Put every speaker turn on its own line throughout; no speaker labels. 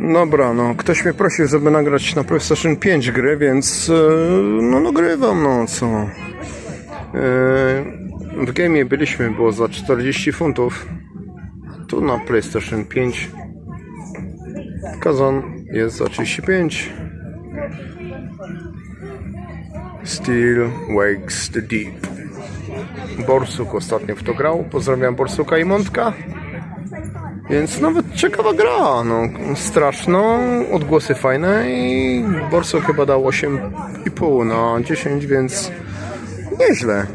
Dobra, no ktoś mnie prosił, żeby nagrać na PlayStation 5 gry, więc e, no nagrywam, no co. E, w gamie byliśmy, było za 40 funtów. Tu na PlayStation 5 Kazan jest za 35. Still wakes the deep. Borsuk ostatnio w to grał. Pozdrawiam Borsuka i Montka. Więc nawet ciekawa gra, no straszno, odgłosy fajne i Borsuk chyba dał 8,5 na 10, więc nieźle.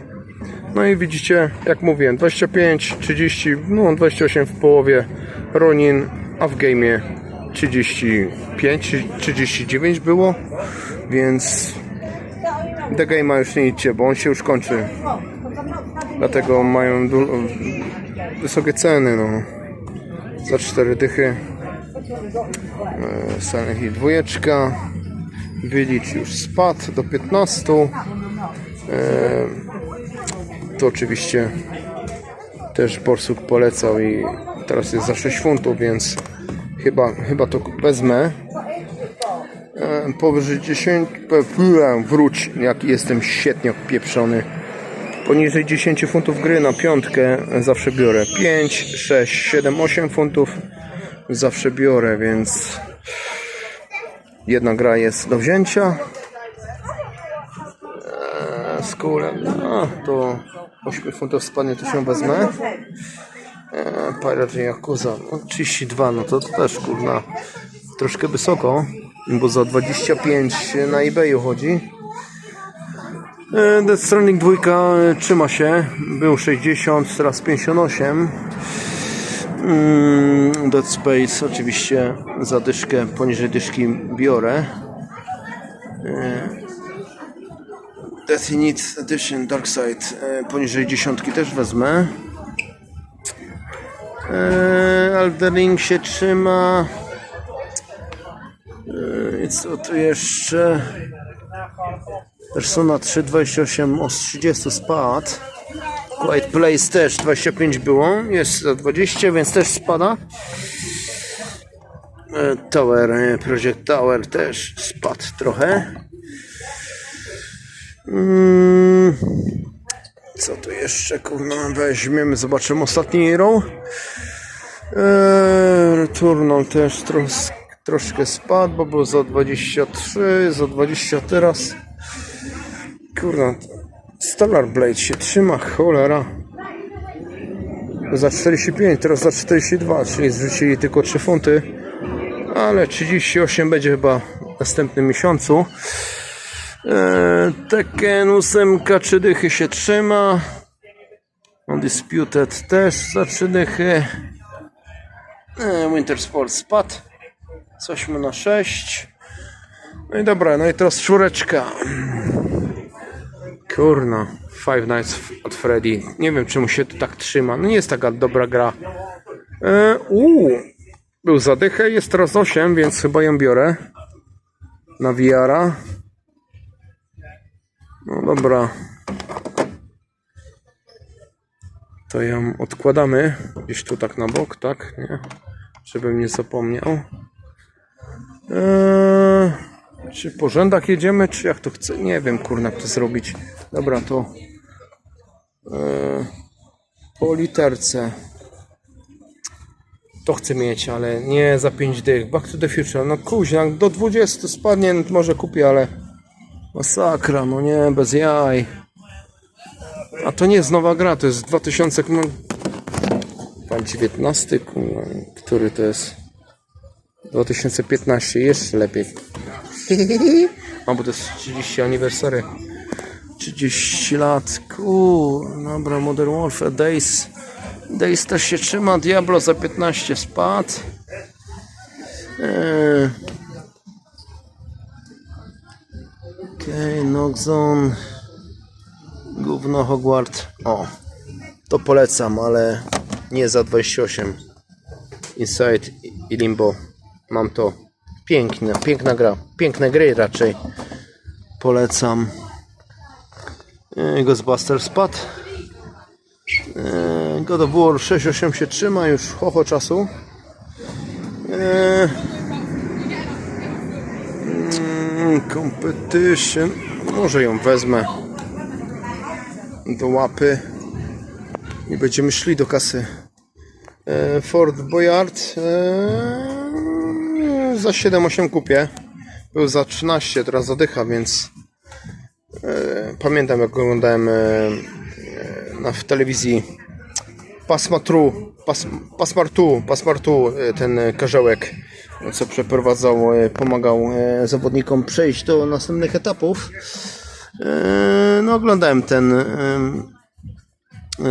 No i widzicie, jak mówiłem, 25, 30, no 28 w połowie Ronin, a w game'ie 35, 39 było, więc The Game'a już nie idźcie, bo on się już kończy. Dlatego mają wysokie ceny, no. Za 4 dychy. E, Silent Hill dwójeczka. Village już spadł do 15. E, to oczywiście też Borsuk polecał i teraz jest za 6 funtów, więc chyba, chyba to wezmę. E, Powyżej 10, pe- wróć, jak jestem świetnie pieprzony. Poniżej 10 funtów gry na piątkę zawsze biorę 5, 6, 7, 8 funtów zawsze biorę, więc jedna gra jest do wzięcia. Eee, Z kulem, no to 8 funtów spadnie, to się wezmę. Eee, Pirate Yakuza, no 32, no to, to też kurna troszkę wysoko, bo za 25 na eBayu chodzi. E, Death Stranding 2 e, trzyma się. Był 60, teraz 58. Mm, Dead Space oczywiście za dyszkę poniżej dyszki biorę. E, Death in It Edition Dark Side poniżej dziesiątki też wezmę. Elden Ring się trzyma. I co tu jeszcze? Persona 3 28 o 30 spadł. Quiet Place też 25 było, jest za 20, więc też spada. E, Tower, e, Project Tower też spadł trochę. Mm, Co tu jeszcze kurna weźmiemy, zobaczymy ostatni hero. E, Returnal też tros, troszkę spadł, bo był za 23, za 20 teraz. Kurna, Stellar Blade się trzyma, cholera. Za 45, teraz za 42, czyli zrzucili tylko 3 funty. Ale 38 będzie chyba w następnym miesiącu. Eee, Tekken 8 3 dychy się trzyma. Undisputed też za 3 dychy. Eee, Winter Sport spadł. Cośmy na 6. No i dobra, no i teraz czwóreczka. Kurna, Five Nights at Freddy. Nie wiem, czemu się to tak trzyma. No nie jest taka dobra gra. E, uu, był zadychę, jest teraz 8, więc chyba ją biorę. Na VR-a. No dobra. To ją odkładamy. Gdzieś tu tak na bok, tak? Nie? Żebym nie zapomniał. Eee, czy po rzędach jedziemy, czy jak to chcę? Nie wiem, kurna, jak to zrobić. Dobra, to eee, po literce. To chcę mieć, ale nie za 5 dych. Back to the Future, no kuźna, do 20 spadnie, no może kupię, ale masakra, no nie, bez jaj. A to nie jest nowa gra, to jest 2000, no, pan 19, kurwa, który to jest? 2015, jeszcze lepiej. A bo to jest 30 aniversary. 30 lat. Kur, dobra, Modern Warfare Days. Days też się trzyma. Diablo za 15 spadł. Eee. Okej, okay, Noxon. Gówno Hogwart. O, to polecam, ale nie za 28. Inside i Limbo. Mam to. Piękne, piękna gra. Piękne gry raczej. Polecam. E, Ghostbusters spadł. E, God of War 6.8 się trzyma już chocho czasu. E, competition. Może ją wezmę do łapy i będziemy szli do kasy. Ford Boyard za 7-8 kupię. Był za 13, teraz zadycha, więc pamiętam jak oglądałem e, e, na, w telewizji Pasmatru, pas, Pasmartu, Pasmartu, e, ten karzełek, co przeprowadzał, pomagał zawodnikom przejść do następnych etapów. No oglądałem ten,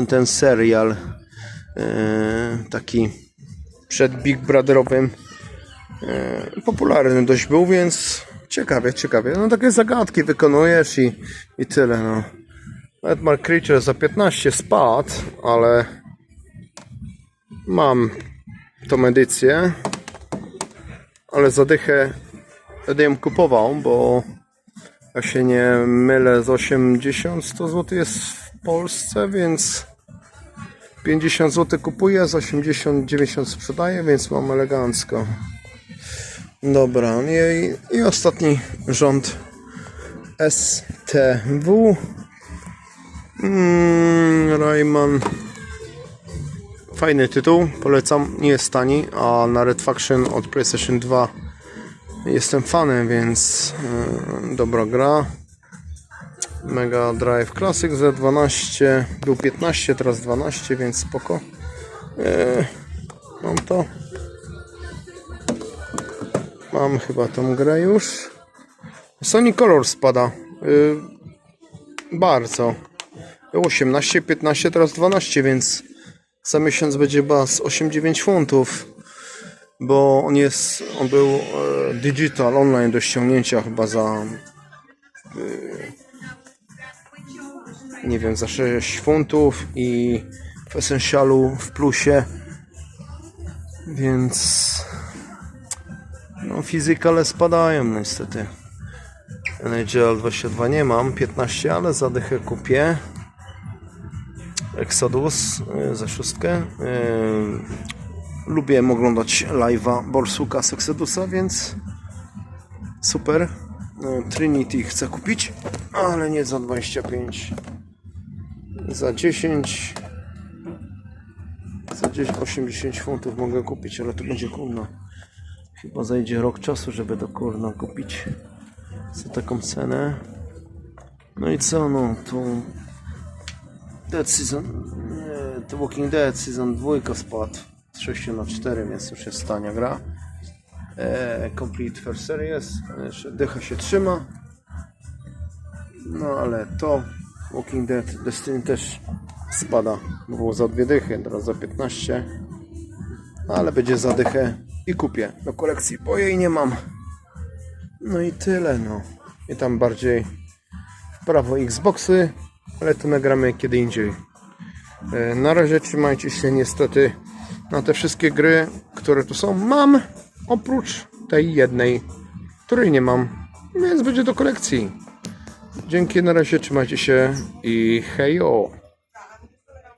ten serial taki przed Big Brotherowym. Popularny dość był, więc ciekawie, ciekawie. No takie zagadki wykonujesz i, i tyle, no. Nawet Mark Creature za 15 spadł, ale mam tą edycję, ale zadychę będę ją kupował, bo jak się nie mylę z 80-100 zł jest w Polsce, więc 50 zł kupuję, z 80-90 sprzedaję, więc mam elegancko. Dobra, i, i ostatni rząd STW. Mm, Rayman. Fajny tytuł, polecam. Nie jest tani, a na Red Faction od PlayStation 2 jestem fanem, więc yy, dobra gra. Mega Drive Classic Z12 był 15, teraz 12, więc spoko. Yy, mam to. Mam chyba tą grę już. Sony Color spada. Yy, bardzo. Było 18, 15, teraz 12, więc za miesiąc będzie z 8-9 funtów. Bo on jest, on był e, digital online do ściągnięcia chyba za nie wiem, za 6 funtów i w Essentialu w plusie. Więc fizykale spadają niestety. NHL 22 nie mam, 15, ale zadychę kupię. Exodus y, za szóstkę. Y, Lubię oglądać live'a Borsuka z Exodusa, więc super. Y, Trinity chcę kupić, ale nie za 25. Za 10 za 10, 80 funtów mogę kupić, ale to będzie kurna. Chyba zajdzie rok czasu, żeby do kurna kupić za taką cenę. No i co, no tu Dead Season, The Walking Dead Season 2 spadł z 6 na 4, więc już jest tania gra. E, Complete First Series, jeszcze dycha się trzyma. No ale to Walking Dead Destiny też spada. Było za dwie dychy, teraz za 15. Ale będzie za dychę i kupię do kolekcji, bo jej nie mam. No i tyle, no. I tam bardziej w prawo Xboxy, ale to nagramy kiedy indziej. E, Na razie trzymajcie się niestety na te wszystkie gry, które tu są. Mam oprócz tej jednej, której nie mam, więc będzie do kolekcji. Dzięki, na razie trzymajcie się i hejo!